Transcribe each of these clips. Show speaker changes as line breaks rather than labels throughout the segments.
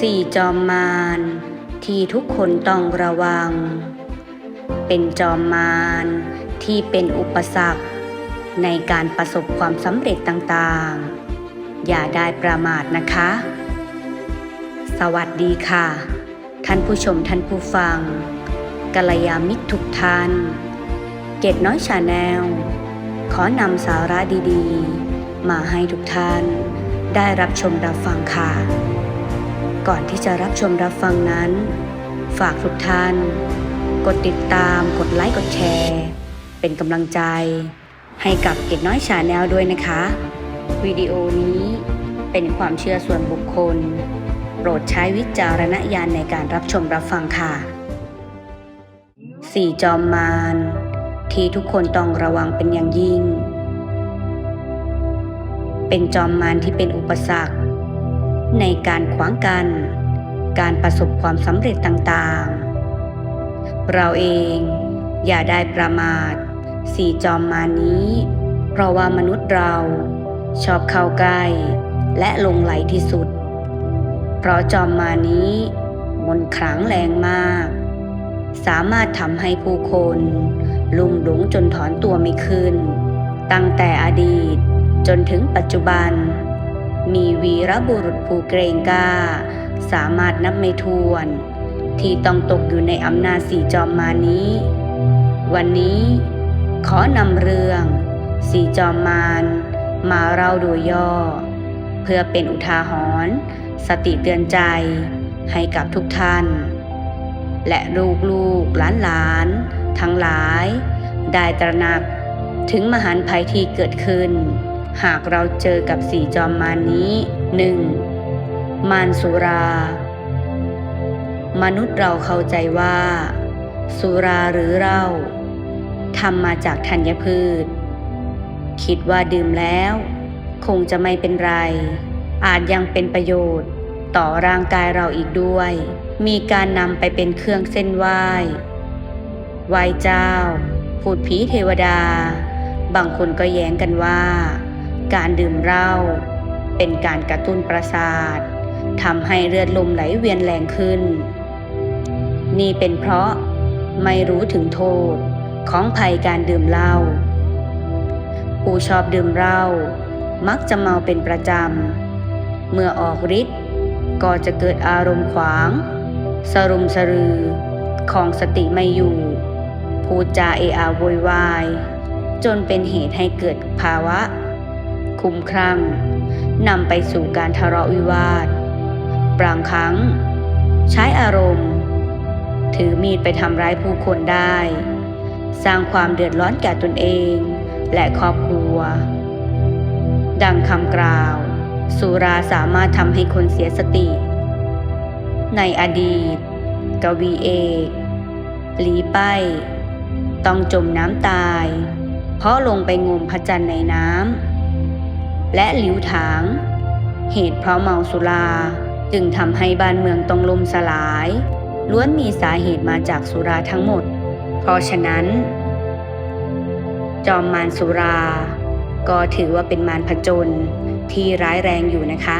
สี่จอมมารที่ทุกคนต้องระวัง เป็นจอมมารที่เป็นอุปสรรค ในการประสบความสำเร็จต่างๆ อย่าได้ประมาทนะคะ สวัสดีค่ะ ท่านผู้ชมท่านผู้ฟังกัลยามิตรทุกท่าน เกตน้อยชาแนล ขอนำสาระดีๆ มาให้ทุกท่านได้รับชมรับฟังค่ะ ก่อนที่จะรับชมรับฟังนั้น ฝากทุกท่าน กดติดตาม กดไลค์ กดแชร์ เป็นกำลังใจ ให้กับเกตน้อยชาแนลด้วยนะคะ วิดีโอนี้เป็นความเชื่อส่วนบุคคล โปรดใช้วิจารณญาณในการรับชมรับฟังค่ะสี่จอมมารที่ทุกคนต้องระวังเป็นอย่างยิ่ง เป็นจอมมารที่เป็นอุปสรรค ในการขวางกัน การประสบความสำเร็จต่างๆ เราเองอย่าได้ประมาทสี่จอมมานี้ เพราะว่ามนุษย์เราชอบเข้าใกล้และลงไหลที่สุด เพราะจอมมานี้มนต์ขลังแรงมาก สามารถทำให้ผู้คนลุ่มหลงจนถอนตัวไม่ขึ้น ตั้งแต่อดีตจนถึงปัจจุบัน มีวีรบุรุษผู้เกรงกล้า สามารถนับไม่ถ้วน ที่ต้องตกอยู่ในอำนาจสี่จอมมานี้ วันนี้ ขอนำเรื่องสี่จอมมารมาเล่าโดยย่อ เพื่อเป็นอุทาหรณ์สติเตือนใจให้กับทุกท่าน และลูกๆหลานๆทั้งหลาย ได้ตระหนักถึงมหันต์ภัยที่เกิดขึ้น หากเราเจอกับสี่จอมมารนี้หนึ่งมารสุรา มนุษย์เราเข้าใจว่า สุราหรือเหล้าทำมาจากธัญพืช คิดว่าดื่มแล้ว คงจะไม่เป็นไร อาจยังเป็นประโยชน์ ต่อร่างกายเราอีกด้วย มีการนำไปเป็นเครื่องเส้นไหว้ไหว้เจ้า พูดผีเทวดา บางคนก็แย้งกันว่า การดื่มเหล้าเป็นการกระตุ้นประสาททำให้เลือดลมไหลเวียนแรงขึ้น นี่เป็นเพราะไม่รู้ถึงโทษของภัยการดื่มเหล้าผู้ชอบดื่มเหล้ามักจะเมาเป็นประจำ เมื่อออกฤทธิ์ก็จะเกิดอารมณ์ขวาง สรุมสรือ ของสติไม่อยู่ พูดจาเออะโวยวาย จนเป็นเหตุให้เกิดภาวะ คุ้มครั่งนำไปสู่การทะเลาะวิวาท บางครั้ง ใช้อารมณ์ ถือมีดไปทำร้ายผู้คนได้ สร้างความเดือดร้อนแก่ตนเองและครอบครัว ดังคำกล่าว สุราสามารถทำให้คนเสียสติ ในอดีต กวีเอกหลีไป ต้องจมน้ำตาย เพราะลงไปงมพระจันทร์ในน้ำ และหลิวถาง เหตุเพราะเมาสุราจึงทำให้บ้านเมืองต้องล่มสลาย ล้วนมีสาเหตุมาจากสุราทั้งหมด เพราะฉะนั้น จอมมารสุรา ก็ถือว่าเป็นมารผจญที่ร้ายแรงอยู่นะคะ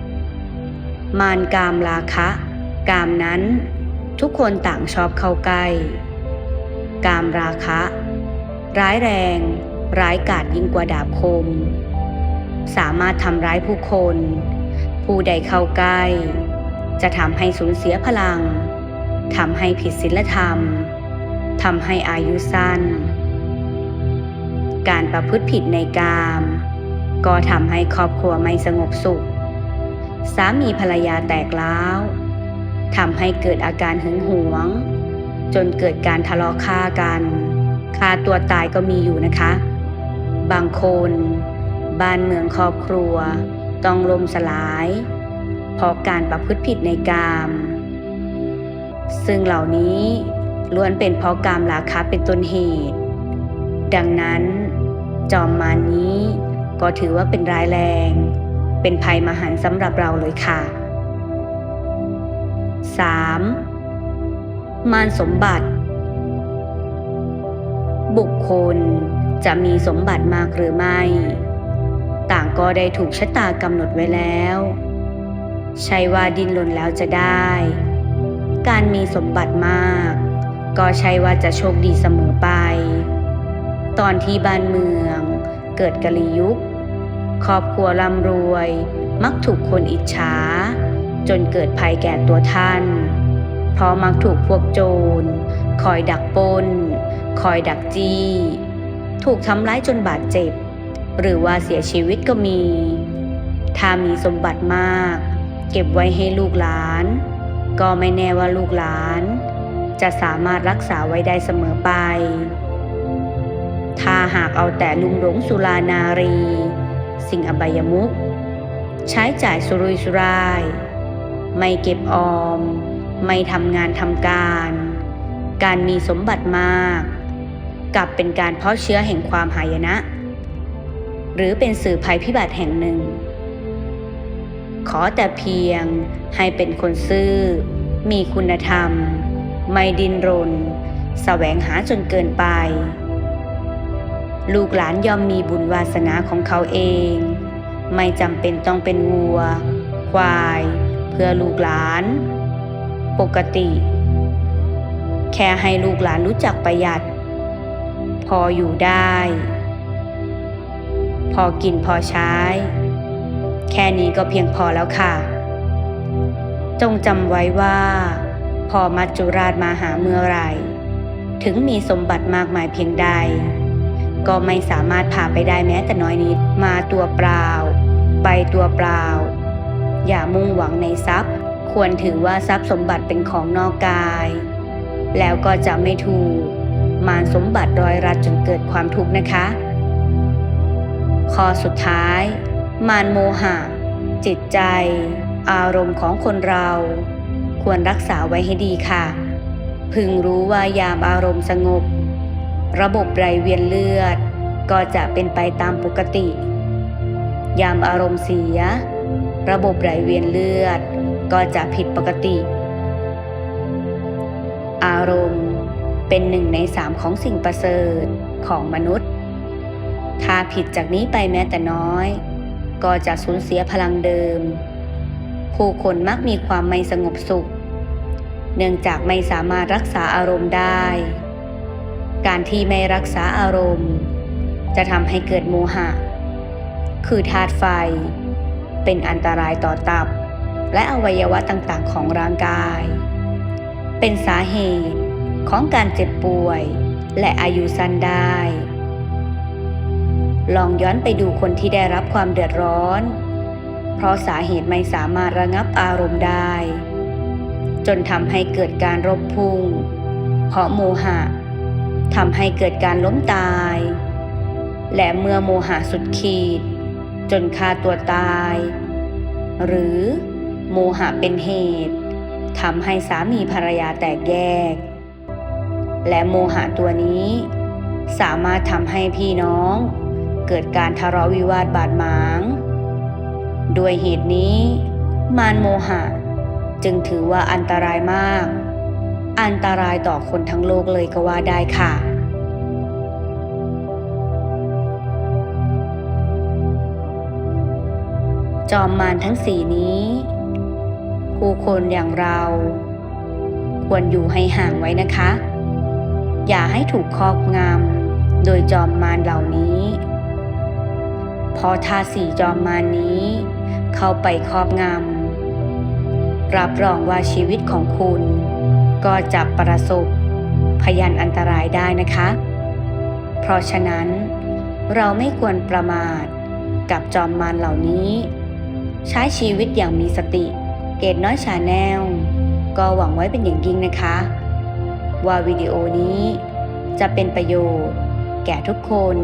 2. มารกามราคะ กามนั้นทุกคนต่างชอบเข้าใกล้ กามราคะ ร้ายแรง ร้ายกาจยิ่งกว่าดาบคม สามารถทำร้ายผู้คน ผู้ใดเข้าใกล้ จะทำให้สูญเสียพลังทำให้ผิดศีลธรรมทำให้อายุสั้น การประพฤติผิดในกาม ก็ทำให้ครอบครัวไม่สงบสุข สามีภรรยาแตกร้าวทำให้เกิดอาการหึงหวง จนเกิดการทะเลาะฆ่ากันฆ่าตัวตายก็มีอยู่นะคะ บางคน บ้านเมืองครอบครัว ต้องล่มสลาย เพราะการประพฤติผิดในกามซึ่งเหล่านี้ล้วนเป็นเพราะกามราคะเป็นต้นเหตุ ดังนั้น จอมมานี้ก็ถือว่าเป็นร้ายแรง เป็นภัยมหันต์สำหรับเราเลยค่ะ 3. มารสมบัติ บุคคล จะมีสมบัติมากหรือไม่ ต่างก็ได้ถูกชะตากำหนดไว้แล้ว ใช่ว่าดินหล่นแล้วจะได้ การมีสมบัติมาก ก็ใช่ว่าจะโชคดีเสมอไป ตอนที่บ้านเมือง เกิดกะลียุค ครอบครัวร่ำรวย มักถูกคนอิจฉา จนเกิดภัยแก่ตัวท่านเพราะมักถูกพวกโจร คอยดักปล้น คอยดักจี้ ถูกทำร้ายจนบาดเจ็บ หรือว่าเสียชีวิตก็มี ถ้ามีสมบัติมาก เก็บไว้ให้ลูกหลาน ก็ไม่แน่ว่าลูกหลาน จะสามารถรักษาไว้ได้เสมอไป ถ้าหากเอาแต่ลุมหลงสุรานารี สิ่งอบายมุขใช้จ่ายสุรุยสุราย ไม่เก็บออม ไม่ทำงานทำการ การมีสมบัติมาก กลับเป็นการเพาะเชื้อแห่งความหายนะ หรือเป็นสื่อภัยพิบัติแห่งหนึ่ง ขอแต่เพียงให้เป็นคนซื่อ มีคุณธรรม ไม่ดินรนแสวงหาจนเกินไป ลูกหลานยอมมีบุญวาสนาของเขาเอง ไม่จำเป็นต้องเป็นวัว ควาย เพื่อลูกหลาน ปกติ แค่ให้ลูกหลานรู้จักประหยัด พออยู่ได้ พอกินพอใช้ แค่นี้ก็เพียงพอแล้วค่ะ จงจำไว้ว่า พอมัจจุราชมาหาเมื่อไหร่ถึงมีสมบัติมากมายเพียงใด ก็ไม่สามารถพาไปได้แม้แต่น้อยนิด มาตัวเปล่า ไปตัวเปล่า อย่ามุ่งหวังในทรัพย์ ควรถือว่าทรัพย์สมบัติเป็นของนอกกาย แล้วก็จะไม่ถูก มารสมบัติรอยรัดจนเกิดความทุกข์นะคะ ข้อสุดท้าย มารโมหะ จิตใจ อารมณ์ของคนเรา ควรรักษาไว้ให้ดีค่ะ พึงรู้ว่ายามอารมณ์สงบ ระบบไหลเวียนเลือด ก็จะเป็นไปตามปกติ ยามอารมณ์เสีย ระบบไหลเวียนเลือด ก็จะผิดปกติ อารมณ์ เป็นหนึ่งในสามของสิ่งประเสริฐของมนุษย์ ถ้าผิดจากนี้ไปแม้แต่น้อย ก็จะสูญเสียพลังเดิม ผู้คนมักมีความไม่สงบสุข เนื่องจากไม่สามารถรักษาอารมณ์ได้ การที่ไม่รักษาอารมณ์ จะทำให้เกิดโมหะ คือธาตุไฟ เป็นอันตรายต่อตับ และอวัยวะต่างๆ ของร่างกาย เป็นสาเหตุ ของการเจ็บป่วย และอายุสั้นได้ ลองย้อนไปดูคนที่ได้รับความเดือดร้อน เพราะสาเหตุไม่สามารถระงับอารมณ์ได้ จนทำให้เกิดการรบพุ่ง เพราะโมหะทำให้เกิดการล้มตาย และเมื่อโมหะสุดขีด จนฆ่าตัวตาย หรือโมหะเป็นเหตุทำให้สามีภรรยาแตกแยก และโมหะตัวนี้ สามารถทำให้พี่น้อง เกิดการทะเลาะวิวาทบาดหมาง ด้วยเหตุนี้ มารโมหะ จึงถือว่าอันตรายมาก อันตรายต่อคนทั้งโลกเลยก็ว่าได้ค่ะจอมมารทั้งสี่นี้ ผู้คนอย่างเรา ควรอยู่ให้ห่างไว้นะคะ อย่าให้ถูกครอบงำโดยจอมมารเหล่านี้พราะถ้าสีจอมมารนี้ เข้าไปครอบงำรับรองว่าชีวิตของคุณ ก็จะประสบพยันอันตรายได้นะคะ เพราะฉะนั้น เราไม่ควรประมาทกับจอมมารเหล่านี้ ใช้ชีวิตอย่างมีสติ เกตน้อยชาแนลก็หวังไว้เป็นอย่างยิ่งนะคะ ว่าวิดีโอนี้จะเป็นประโยชน์ แก่ทุกคน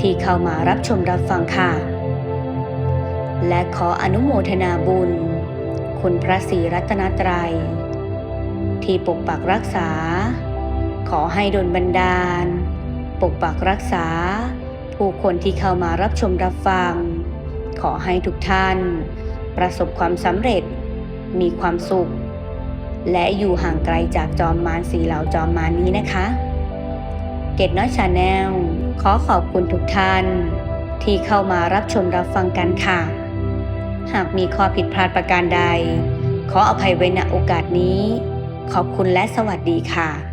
ที่เข้ามารับชมรับฟังค่ะ และขออนุโมทนาบุญ คุณพระศรีรัตนตรัย ที่ปกปักรักษา ขอให้ดลบันดาล ปกปักรักษา ผู้คนที่เข้ามารับชมรับฟัง ขอให้ทุกท่าน ประสบความสำเร็จมีความสุข และอยู่ห่างไกลจากจอมมารสีเหล่าจอมมารนี้นะคะ เกตน้อยชาแนลขอขอบคุณทุกท่าน ที่เข้ามารับชมรับฟังกันค่ะ หากมีข้อผิดพลาดประการใด ขออภัยไว้ณโอกาสนี้ ขอบคุณและสวัสดีค่ะ